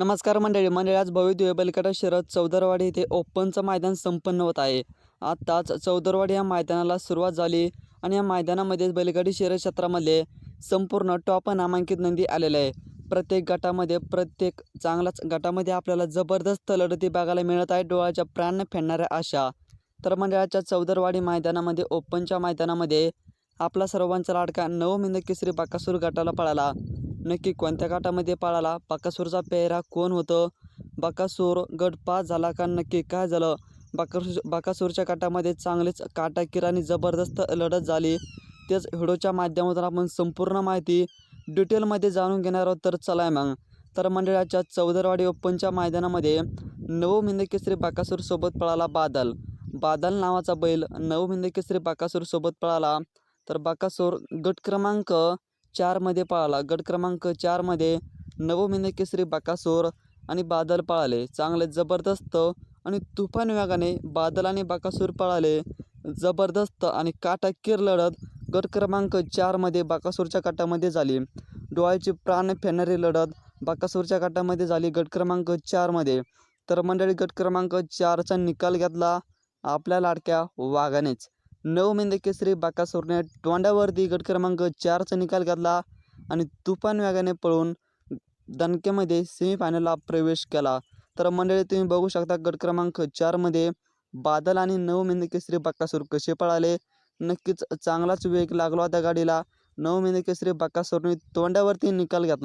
नमस्कार मंडळी मंडळी आज भव्य बलिकाटा शहरात चौदरवाडी येथे ओपनचं मैदान संपन्न होत आहे. आत्ताच चौदरवाडी या मैदानाला सुरुवात झाली आणि या मैदानामध्ये बैलगाडी शहर क्षेत्रामध्ये संपूर्ण टॉप नामांकित नंदी आलेले आहे प्रत्येक गटामध्ये प्रत्येक चांगलाच गटामध्ये आपल्याला जबरदस्त लढती बघायला मिळत आहे डोळ्याच्या प्राण फेडणाऱ्या आशा. तर मंडळाच्या चौदरवाडी मैदानामध्ये ओपनच्या मैदानामध्ये आपला सर्वांचा लाडका नवमिंद केसरी बाकासूर गटाला पळाला. नक्की कोणत्या गटामध्ये पळाला? बाकासूरचा पेहरा कोण होतं? बाकासूर गट पास झाला का? नक्की काय झालं? बाकासूर बाकासूरच्या गटामध्ये चांगलीच काटाकीर आणि जबरदस्त लढत झाली. तेच व्हिडिओच्या माध्यमातून आपण संपूर्ण माहिती डिटेलमध्ये जाणून घेणार आहोत. तर चला मग. तर मंडळाच्या चौदरवाडी ओपनच्या मैदानामध्ये नवमिंद केसरी बाकासूरसोबत पळाला बादल. बादल नावाचा बैल नवमिंद केसरी बाकासूरसोबत पळाला. तर बाकासूर गट क्रमांक चारमध्ये पळाला. गट क्रमांक चारमध्ये नवमिंद केसरी बाकासूर आणि बादल पळाले. चांगले जबरदस्त आणि तुफान वेगाने बादल आणि बाकासूर पळाले. जबरदस्त आणि काटाकीर लढत गट क्रमांक चारमध्ये बाकासूरच्या काटामध्ये झाली. डोळ्याची प्राण फेणारी लढत बाकासूरच्या काटामध्ये झाली गट क्रमांक चारमध्ये तर मंडळी गट क्रमांक चारचा निकाल घेतला आपल्या लाडक्या वाघानेच. नवमिंद केसरी बाकासोरने तोंडावरती गट क्रमांक चारचा निकाल घेतला आणि तुफान वेगाने पळून दणक्यामध्ये सेमीफायनलला प्रवेश केला. तर मंडळी तुम्ही बघू शकता गट क्रमांक चारमध्ये बादल आणि नवमिंद केसरी बाकासूर कसे पळाले? नक्कीच चांगलाच वेग लागला होता गाडीला. नवमिंद केसरी बाकासूरने तोंडावरती निकाल घेतला.